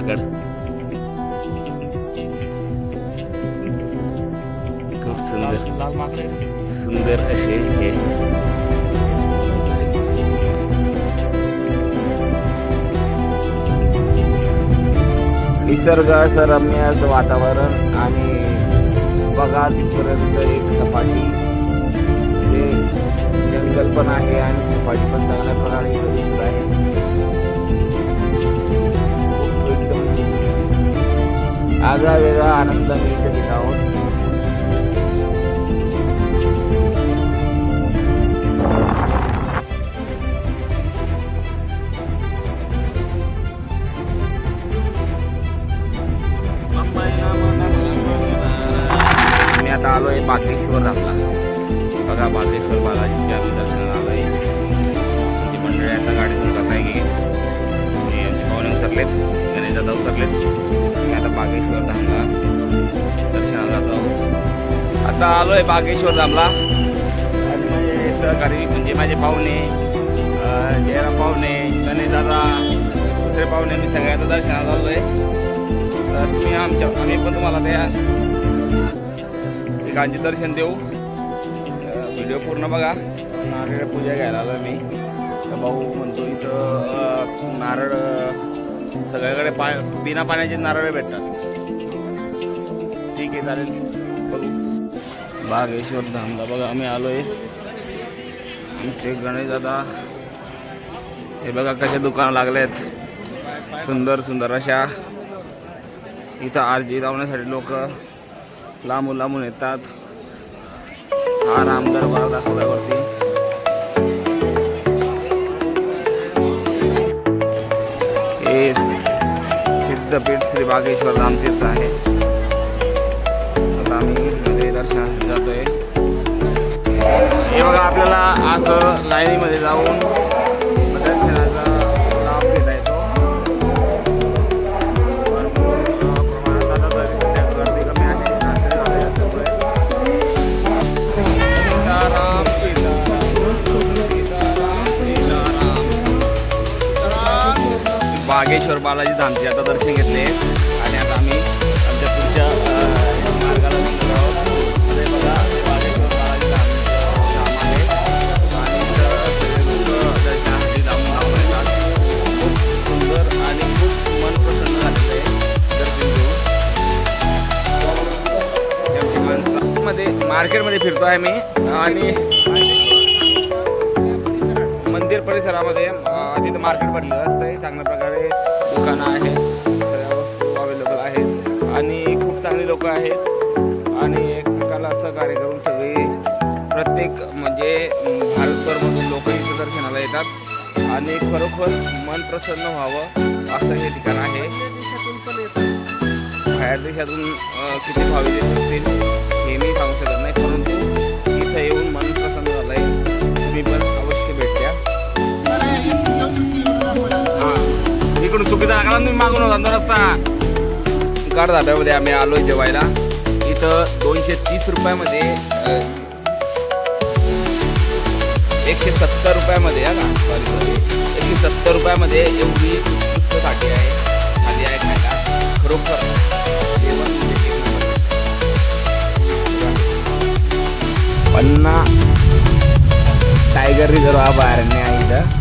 આગળ खूप सुंदर. सुंदर असे हे. निसर्ग असं रम्य असं वातावरण आणि बघा तिथपर्यंत एक सपाटी. जंगल पण आहे आणि सपाटी पण चांगल्या प्रकारे आगळा वेगळा आनंद मिळत घेत आहोत मी आता आलोय बागेश्वर धामला बघा बागेश्वर बालाजीच्या आम्ही दर्शनाला आलोय ती मंडळी आता गाडीतून जात आहे की पाहुणे उतरलेत. गणेश दादा उतरलेत. बागेश्वर धामला. दर्शनाला जातो आता आता आलोय बागेश्वर धामला. आणि माझे सहकारी म्हणजे माझे पाहुणे अं, जयराम पाहुणे गणेश दादा दुसरे पाहुणे मी सगळ्यांना दर्शनाला आलोय तर तुम्ही आमच्या आम्ही पण तुम्हाला त्या ठिकाणचे दर्शन देऊ. व्हिडिओ पूर्ण बघा. नारळ पूजा घ्यायला आलो मी. भाऊ म्हणतो इथं नारळ सगळ्याकडे पा बिना पाण्याचे नारळ भेटतात. ठीक आहे चालेल. बागेश्वर धामला बघा आम्ही आलोय. आमचे गणेश दादा. हे बघा कशा दुकानं लागलेत. सुंदर सुंदर अशा. इथं आरजी लावण्यासाठी लोक लांबून लांबून येतात. हा रामदरबार दाखवल्यावरती. हे सिद्धपीठ श्री बागेश्वर रामतीर्थ आहे. आता आम्ही मध्ये दर्शनासाठी जातोय. हे बघा आपल्याला असं लाईनीमध्ये जाऊन बागेश्वर बालाजी धामचे आता दर्शन घेतले आणि आता आम्ही आमच्या पुढच्या मार्गाला निघत आहोत. ते बघा बागेश्वर बालाजी धाम धाम आहे. आणि इथं सगळे दर्शनासाठी धावून धावून येतात. खूप सुंदर आणि खूप मन प्रसन्न झालेलं आहे दर्शन घेऊन. मध्ये मार्केटमध्ये फिरतो आहे मी आणि मंदिर परिसरामध्ये तिथं मार्केट भरलेलं असतंय. चांगल्या प्रकारे दुकानं आहेत. सगळ्या वस्तू अवेलेबल आहेत. आणि खूप चांगले लोक आहेत. आणि एकमेकाला सहकार्य करून सगळी प्रत्येक म्हणजे भारतभरमधून लोक इथं दर्शनाला येतात. आणि खरोखर मन प्रसन्न व्हावं असं हे ठिकाण आहे. बाहेर देशातून किती भाविक येत असतील हे मी सांगू शकत नाही. परंतु इथं येऊन मन प्रसन्न इकडून तुम्ही मागून होता ना रस्ता गाड धाब्यामध्ये आम्ही आलो जेवायला. इथं दोनशे तीस रुपयामध्ये एकशे सत्तर रुपयामध्ये आहे ना? सॉरी सॉरी एकशे सत्तर रुपयामध्ये एवढी साठी आहे. खाली आहे खायला. खरोखर जेवण म्हणजे पन्ना टायगर रिझर्व अभयारण्य आहे इथं.